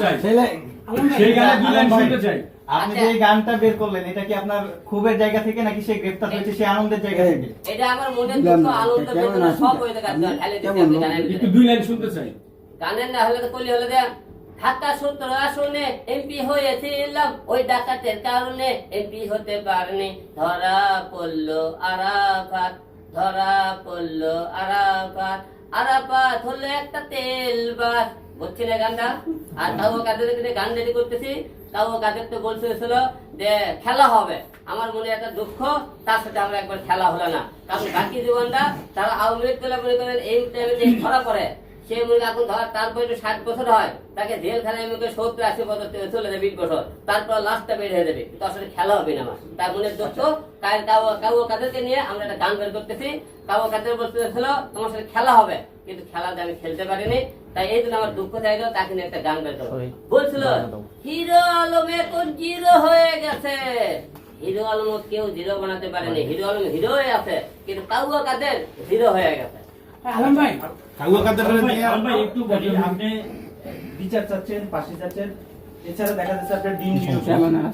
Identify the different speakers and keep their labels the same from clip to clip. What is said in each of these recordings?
Speaker 1: চাই। সেই গানে দুই লাইন শুনতে চাই।
Speaker 2: আপনি
Speaker 3: আচ্ছা।
Speaker 2: যে গানটা বের করলেন এটা কি আপনার ক্ষোভের জায়গা থেকে নাকি সে গ্রেফতার হয়েছে সে আনন্দের জায়গা থেকে?
Speaker 3: এটা আমার মনের দুঃখ আনন্দ বেদনা সব হয়ে থাকে আপনার ঢেলে দিতে
Speaker 4: কেমন
Speaker 3: আপনি
Speaker 4: লোক?
Speaker 3: গানের
Speaker 1: একটু দুই লাইন শুনতে চাই।
Speaker 3: গানের না হলে তো কলি হলে দেন ঢাকা সূত্র আসনে এমপি হয়েছিলাম ওই ডাকাতের কারণে এমপি হতে পারেনি। ধরা পড়ল আরাফাত ধরা পড়ল আরাফাত। আরাফাত হলো একটা তেল বাস বুঝছি না গানটা? আর তাও কাদের গান রেডি করতেছি, তাও কাদের তো বলছিল যে খেলা হবে। আমার মনে একটা দুঃখ, তার সাথে আমরা একবার খেলা হলো না। কারণ বাকি জীবনটা তারা আওয়ামী লীগ তুলে মনে করেন এই টাইমে ধরা পড়ে, সে মনে এখন ধর তারপর একটু ষাট বছর হয়, তাকে জেলখানায় করেন সত্তর আশি বছর চলে যাবে বিশ বছর, তারপর লাস্টটা বের হয়ে যাবে। কিন্তু আসলে খেলা হবে না আমার। তার মনে কার কাউ কাউ কাদেরকে নিয়ে আমরা একটা গান বের করতেছি। কাউ কাদের বলতে তোমার সাথে খেলা হবে। কিন্তু খেলাতে আমি খেলতে পারিনি। তাই এই জন্য আমার দুঃখ থাকে তাকে নিয়ে একটা গান বের বলছিল হিরো আলমে তো জিরো হয়ে গেছে। হিরো আলম কেউ জিরো বানাতে পারেনি। হিরো আলম হিরো হয়ে আছে কিন্তু কাউয়া কাদের জিরো হয়ে গেছে।
Speaker 5: আলম ভাই।
Speaker 6: কাউয়া কাদের
Speaker 5: আলম ভাই, একটু বলি আপনি বিচার চাচ্ছেন ফাঁসি চাচ্ছেন এছাড়া দেখা যাচ্ছে আপনার ডিম নিয়ে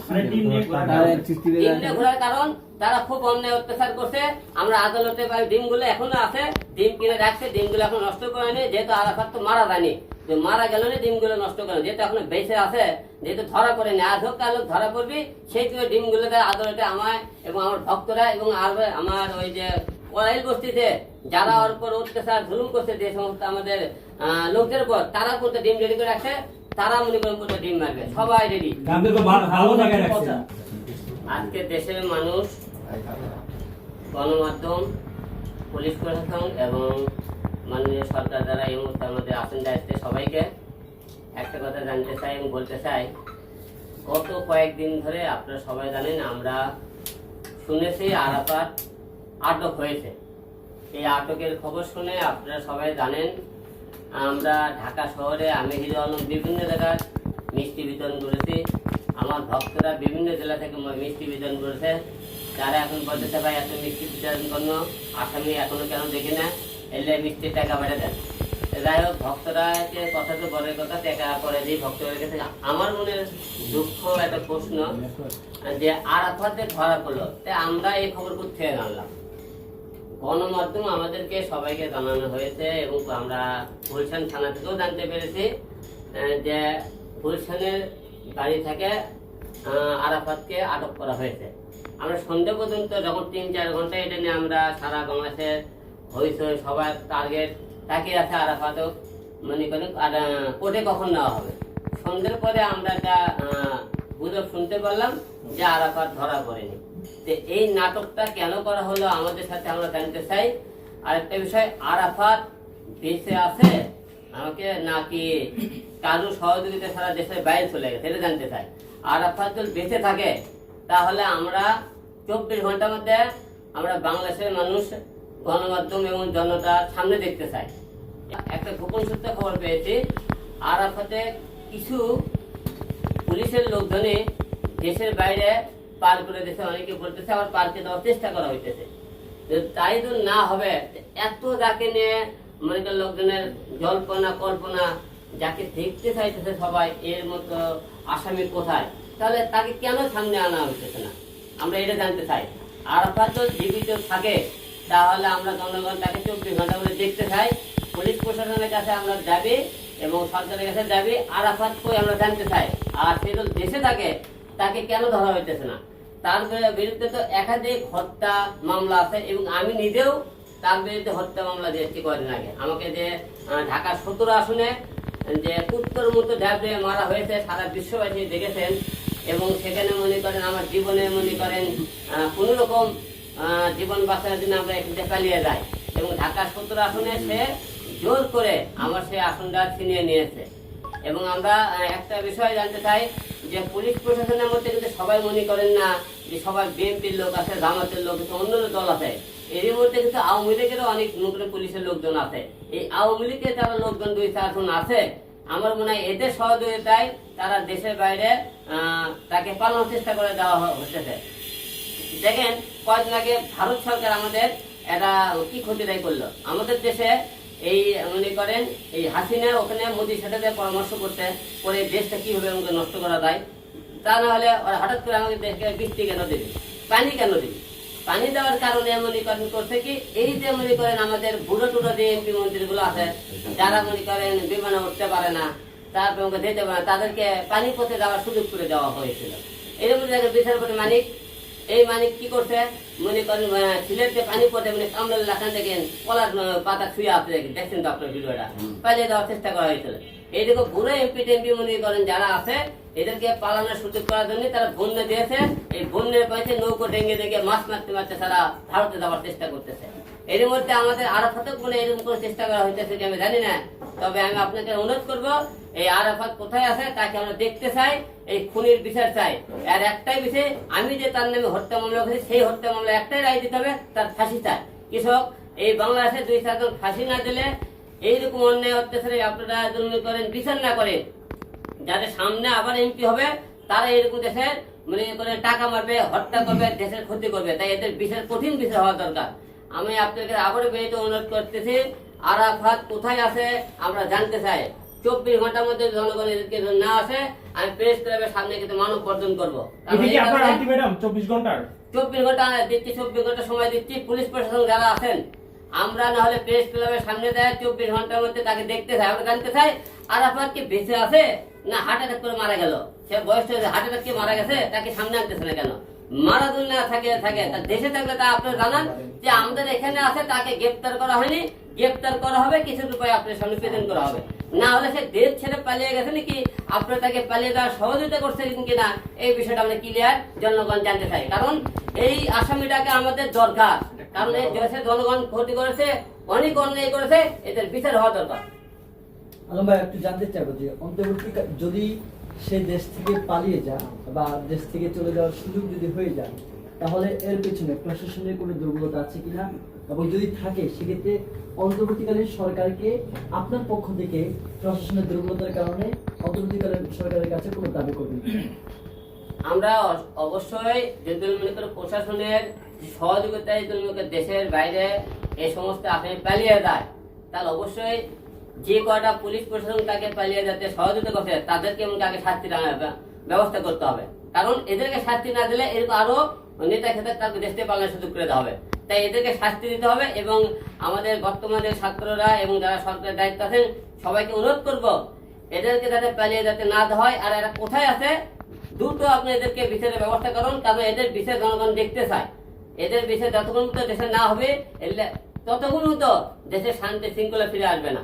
Speaker 5: মানে ডিম নিয়ে ঘোরা
Speaker 4: তাদের সৃষ্টিতে
Speaker 3: ডিমটা ঘোরার কারণ তারা খুব অন্যায় অত্যাচার করছে। আমরা আদালতে পাই ডিমগুলো এখনও আছে। ডিম কিনে রাখছে ডিমগুলো এখন নষ্ট করেনি যেহেতু আরাফাত তো মারা যায়নি। যে মারা গেল না ডিমগুলো নষ্ট করে যেহেতু এখনও বেঁচে আছে যেহেতু ধরা পড়েনি আজ হোক কাল ধরা পড়বি সেই জন্য ডিমগুলো তারা আদালতে আমায় এবং আমার ভক্তরা এবং আর আমার ওই যে যারা ওর উপর অত্যাচার জুলুম করছে যে সমস্ত আমাদের লোকদের উপর তারা করতে ডিম রেডি করে রাখছে তারা মনে করেন করতে ডিম মারবে। সবাই রেডি। আজকে দেশের মানুষ গণমাধ্যম পুলিশ প্রশাসন এবং মাননীয় সরকার যারা এই মুহূর্তে আমাদের আসন দায়িত্বে সবাইকে একটা কথা জানতে চাই এবং বলতে চাই, গত কয়েকদিন ধরে আপনারা সবাই জানেন আমরা শুনেছি আরাফাত আটক হয়েছে। এই আটকের খবর শুনে আপনারা সবাই জানেন, আমরা ঢাকা শহরে আমি হিরো আলম বিভিন্ন জায়গায় মিষ্টি বিতরণ করেছি। আমার ভক্তরা বিভিন্ন জেলা থেকে মিষ্টি বিতরণ করেছে। যারা এখন বলতেছে, ভাই, এত মিষ্টি বিতরণ করল আসামি এখনও কেন দেখি না? এলে মিষ্টির টাকা বেড়ে দেন। যাই হোক, ভক্তরা কথা তো বড় কথা, টাকা করে দিই ভক্তদের কাছে আমার মনে দুঃখ, একটা প্রশ্ন, যে আর আরাফাতে ধরা পড়ল। তাই আমরা এই খবর কোথেকে জানলাম? গণমাধ্যম আমাদেরকে সবাইকে জানানো হয়েছে এবং আমরা গুলশান থানা থেকেও জানতে পেরেছি যে গুলশানের বাড়ি থেকে আরাফাতকে আটক করা হয়েছে। আমরা সন্ধ্যে পর্যন্ত যখন তিন চার ঘণ্টা এটা নিয়ে আমরা সারা বাংলাদেশের হইচই সবার টার্গেট তাকিয়ে আছে আরাফাতও, মনে করেন, আর কোর্টে কখন নেওয়া হবে? সন্ধ্যের পরে আমরা একটা গুজব শুনতে পারলাম যে আরাফাত ধরা পড়েনি। তো এই নাটকটা কেন করা হলো আমাদের সাথে আমরা জানতে চাই। আর একটা বিষয়, আরাফাত বেঁচে আছে আমাকে নাকি কারও সহযোগিতা সারা দেশের বাইরে চলে গেছে, এটা জানতে চাই। আরাফাত যদি বেঁচে থাকে, তাহলে আমরা চব্বিশ ঘণ্টার মধ্যে আমরা বাংলাদেশের মানুষ, গণমাধ্যম এবং জনতার সামনে দেখতে চাই। একটা গোপন সূত্রে খবর পেয়েছি, আরাফাতে কিছু পুলিশের লোকজনে দেশের বাইরে পার করে দেশে অনেকে বলতেছে আবার পার্কে দেওয়ার চেষ্টা করা হইতেছে। তাই তো না হবে, এত যাকে নিয়ে করেন লোকজনের জল্পনা, কল্পনা যাকে দেখতে চাইতেছে সবাই, এর মতো আসামি কোথায়? তাহলে তাকে কেন সামনে আনা হইতেছে না? আমরা এটা জানতে চাই। আর যদি জীবিত থাকে, তাহলে আমরা জনগণ তাকে চব্বিশ ঘণ্টা করে দেখতে চাই। পুলিশ প্রশাসনের কাছে আমরা যাবি এবং সরকারের কাছে যাবি আরাফাত কই আমরা জানতে চাই। আর সে যদি দেশে থাকে, তাকে কেন ধরা হইতেছে না? তার বিরুদ্ধে তো একাধিক হত্যা মামলা আছে এবং আমি নিজেও তার বিরুদ্ধে হত্যা মামলা দিয়েছি কদিন আগে? আমাকে যে ঢাকা সতেরো আসনে যে পুত্তর মতো ড্যাবলে মারা হয়েছে, সারা বিশ্ববাসী দেখেছেন। এবং সেখানে মনে করেন আমার জীবনে মনে করেন কোনো রকম জীবন বাঁচানোর জন্য আমরা এখান পালিয়ে যাই। এবং ঢাকা সতেরো আসনে সে জোর করে আমার সেই আসনটা ছিনিয়ে নিয়েছে। এবং আমরা একটা বিষয় জানতে চাই যে পুলিশ প্রশাসনের মধ্যে কিন্তু সবাই মনে করেন না যে সবাই বিএনপির লোক আছে, জামাতের লোক অন্য দল আছে। এর মধ্যে কিন্তু আওয়ামী লীগেরও অনেক নতুন পুলিশের লোকজন আছে। এই আওয়ামী লীগের যারা লোকজন দুই চারজন আছে, আমার মনে হয় এদের সহযোগিতায় তারা দেশের বাইরে তাকে পালানোর চেষ্টা করে দেওয়া হচ্ছে দেখেন, কয়েকদিন আগে ভারত সরকার আমাদের একটা কি ক্ষতি দেয় করল। আমাদের দেশে এই, মনে করেন, এই হাসিনা ওখানে মোদির সাথে পরামর্শ করতে করে দেশটা কীভাবে আমাকে নষ্ট করা যায়, তা না হলে ওরা হঠাৎ করে আমাদের দেশকে বৃষ্টি কেন দেবে? পানি কেন দেবে? পানি দেওয়ার কারণে মনে করছে কি? এই যে মনে করেন আমাদের বুড়ো টুড়ো যে এমপি মন্ত্রীগুলো আছে যারা মনে করেন বিমানে উঠতে পারে না তারপর যেতে পারে তাদেরকে পানি পথে যাওয়ার সুযোগ করে দেওয়া হয়েছিল। এর মধ্যে দেখেন বিচারপতি মানিক এই মানিক কি করছে? মনে করেন সিলেট যে পানি পথে মানে কামরুল লাখান থেকে কলার পাতা ছুঁয়ে দেখেন দেখছেন তো আপনার ভিডিওটা? পালিয়ে দেওয়ার চেষ্টা করা হয়েছিল। এইদিকে বুড়ো এমপি টেমপি মনে করেন যারা আছে এদেরকে পালানোর সুযোগ করার জন্য তারা বন্যা দিয়েছে। এই বন্যের পাশে নৌকো ডেঙ্গে ডেঙ্গে মাছ মারতে মারতে তারা ভারতে যাওয়ার চেষ্টা করতেছে। এর মধ্যে আমাদের আরাফাতক বলে এরকম কোনো চেষ্টা করা হইতেছে আমি জানি না। তবে আমি আপনাকে অনুরোধ করব, এই আরাফাত কোথায় আছে তাকে আমরা দেখতে চাই, এই খুনির বিচার চাই। আর একটাই বিষয়, আমি যে তার নামে হত্যা মামলা করেছি, সেই হত্যা মামলা একটাই রায় দিতে হবে, তার ফাঁসি চাই। কৃষক, এই বাংলাদেশে দুই চারজন ফাঁসি না দিলে এইরকম অন্যায় অত্যাচারে আপনারা করেন, বিচার না করেন যাদের সামনে আবার এমপি হবে তারা এরকম দেশের মনে করে টাকা মারবে হত্যা করবে দেশের ক্ষতি করবে। তাই এদের বিচার কঠিন বিচার হওয়া দরকার। আমি আপনাকে আবারও বেরিয়ে অনুরোধ করতেছি আরাফাত কোথায় আছে আমরা জানতে চাই। চব্বিশ ঘণ্টার মধ্যে জনগণ এদেরকে না আসে আমি প্রেস ক্লাবের সামনে কিন্তু মানব বর্জন করব।
Speaker 4: চব্বিশ ঘণ্টার।
Speaker 3: চব্বিশ ঘণ্টা দিচ্ছি চব্বিশ ঘণ্টা সময় দিচ্ছি। পুলিশ প্রশাসন যারা আছেন আমরা না হলে প্রেস ক্লাবের সামনে দেয় চব্বিশ ঘণ্টার মধ্যে তাকে দেখতে চাই, আমরা জানতে চাই আর আপনার কি বেঁচে আছে না হার্ট অ্যাটাক করে মারা গেল? সে বয়স হার্ট অ্যাটাক কি মারা গেছে? তাকে সামনে আনতেছে না কেন না থাকে থাকে। দেশে থাকলে তা আপনার জানান যে আমাদের এখানে আছে, তাকে গ্রেপ্তার করা হয়নি। গ্রেপ্তার করা হবে, কিছু উপায় আপনার সামনে প্রেজেন্ট করা হবে। না হলে সে দেশ ছেড়ে পালিয়ে গেছে নাকি? আপনার তাকে পালিয়ে দেওয়ার সহযোগিতা করছে কিনা, এই বিষয়টা আমরা ক্লিয়ার জনগণ জানতে চাই কারণ এই আসামিটাকে আমাদের দরকার। কারণ এই দেশের জনগণ ক্ষতি করেছে অনেক অন্যায় করেছে এদের বিচার হওয়া দরকার।
Speaker 6: আলম ভাই একটু জানতে চাইব যে অন্তর্বর্তী যদি সে দেশ থেকে পালিয়ে যায় বা দেশ থেকে চলে যাওয়ার সুযোগ যদি হয়ে যায় তাহলে এর পেছনে প্রশাসনের কোনো দুর্বলতা আছে কিনা? এবং যদি থাকে সেক্ষেত্রে অন্তর্বর্তীকালীন সরকারকে আপনার পক্ষ থেকে প্রশাসনের দুর্বলতার কারণে অন্তর্বর্তীকালীন সরকারের কাছে কোনো দাবি করবেন
Speaker 3: আমরা অবশ্যই যদি মনে করি প্রশাসনের সহযোগিতায় যদি দেশের বাইরে এই সমস্ত আসামি পালিয়ে যায়, তাহলে অবশ্যই যে কয়টা পুলিশ প্রশাসন তাকে পালিয়ে যেতে সহযোগিতা করছে, তাদেরকে এবং তাকে শাস্তি ব্যবস্থা করতে হবে। কারণ এদেরকে শাস্তি না দিলে এরকম আরও নেতা ক্ষেত্রে তাকে দেশ থেকে সুযোগ করে দেওয়া হবে। তাই এদেরকে শাস্তি দিতে হবে এবং আমাদের বর্তমানে ছাত্ররা এবং যারা সরকারের দায়িত্ব আছেন, সবাইকে অনুরোধ করব, এদেরকে যাতে পালিয়ে যেতে না হয় আর এরা কোথায় আছে, দ্রুত আপনি এদেরকে বিচারের ব্যবস্থা করুন, কারণ এদের বিচার জনগণ দেখতে চায়। এদের বিচার যতক্ষণ পর্যন্ত দেশে না হবে এলে- ততক্ষণ পর্যন্ত দেশের শান্তি শৃঙ্খলা ফিরে আসবে না।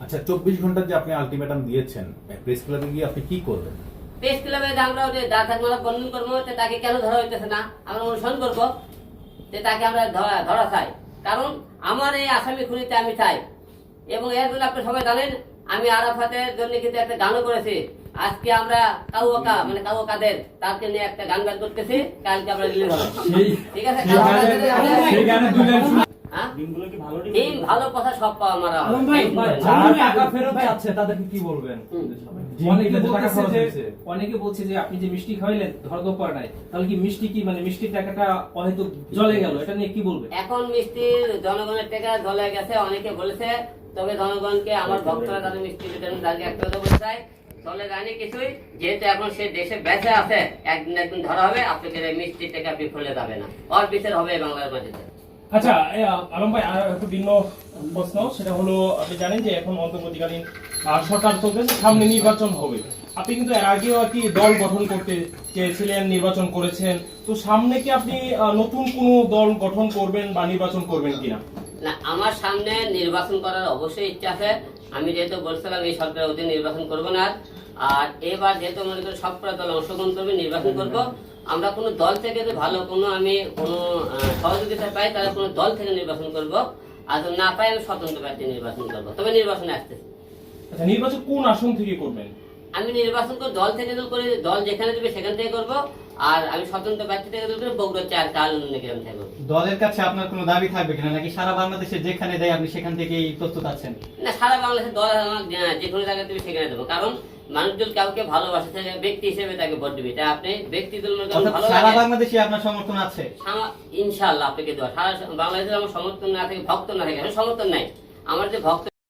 Speaker 7: আচ্ছা চব্বিশ ঘণ্টার যে আপনি আলটিমেটাম দিয়েছেন প্রেস ক্লাবে গিয়ে আপনি কি করবেন?
Speaker 3: প্রেস ক্লাবে আমরা যা থাকবে আমরা বর্ণন করব তাকে কেন ধরা হইতেছে না? আমরা অনুসরণ করব যে তাকে আমরা ধরা- ধরা চাই। কারণ আমার এই আসামি খুনিতে আমি চাই। এবং এর জন্য আপনি সবাই জানেন আমি আরাফাতের জন্য কিন্তু একটা গানও করেছি। আজকে আমরা কাউকা মানে কাউ কাদের তাকে নিয়ে একটা গান গান করতেছি কালকে আমরা রিলিজ হবে। ঠিক আছে? হ্যাঁ?
Speaker 4: দিনগুলো কি ভালো
Speaker 3: কথা সব পাওয়া মারা
Speaker 1: আলম ভাই, ভাই,
Speaker 8: যারা টাকা ফেরত চাচ্ছে তাদেরকে কি বলবেন?
Speaker 4: অনেকে বলছে যে আপনি যে মিষ্টি পড়ে নাই তাহলে কি মিষ্টি কি মানে মিষ্টির টাকাটা হয়তো জলে গেল এটা নিয়ে কি বলবেন?
Speaker 3: এখন মিষ্টির জনগণের টাকা দলে গেছে অনেকে বলেছে তবে জনগণকে আমার ভক্তরা তাদের মিষ্টি বিতরণ তাদেরকে একটা কথা বলতে চাই চলে জানি কিছুই যেহেতু এখন সে দেশে বেঁচে আছে একদিন একদিন ধরা হবে আপনাকে টাকা বিফলে যাবে না। বিচার হবে বাংলার মাটিতে।
Speaker 4: আচ্ছা আলম ভাই আর একটু ভিন্ন প্রশ্ন সেটা হলো আপনি জানেন যে এখন অন্তর্বর্তীকালীন সরকার সামনে নির্বাচন হবে। আপনি কিন্তু এর আগেও একটি দল গঠন করতে চেয়েছিলেন নির্বাচন করেছেন তো সামনে কি আপনি নতুন কোনো দল গঠন করবেন বা নির্বাচন করবেন কিনা?
Speaker 3: না আমার সামনে নির্বাচন করার অবশ্যই ইচ্ছা আছে আমি যেহেতু বলছিলাম এই সরকারের অধীনে নির্বাচন করব না আর। এবার যেহেতু মনে করি সব কটা দল অংশগ্রহণ করবে নির্বাচন করব আমরা কোনো দল থেকে যদি ভালো কোনো আমি কোনো সহযোগিতা পাই তাহলে কোনো দল থেকে নির্বাচন করব। আর যদি না পাই আমি স্বতন্ত্র প্রার্থী নির্বাচন করব। তবে নির্বাচনে আসতেছি।
Speaker 4: আচ্ছা নির্বাচন কোন আসন থেকে করবেন?
Speaker 3: আমি নির্বাচন করে দল থেকে করে দল যেখানে দেবে সেখান থেকে করব। আর আমি স্বতন্ত্র প্রার্থী থেকে করে বগুড়া চার কাল গ্রাম থেকে করব।
Speaker 2: দলের কাছে আপনার কোনো দাবি থাকবে কিনা? নাকি সারা বাংলাদেশে যেখানে দেয় আপনি সেখান থেকেই প্রস্তুত আছেন
Speaker 3: না সারা বাংলাদেশের দল আমার যে- কোনো জায়গায় দেবে সেখানে দেবো। কারণ মানুষজন কাউকে ভালোবাসে সে ব্যক্তি হিসেবে তাকে ভোট দিবে। তাই আপনি ব্যক্তি
Speaker 2: সারা বাংলাদেশে আপনার সমর্থন আছে?
Speaker 3: ইনশাআল্লাহ আপনাকে দেওয়া সারা বাংলাদেশের আমার সমর্থন না থাকে ভক্ত না থাকে সমর্থন নাই। আমার যে ভক্ত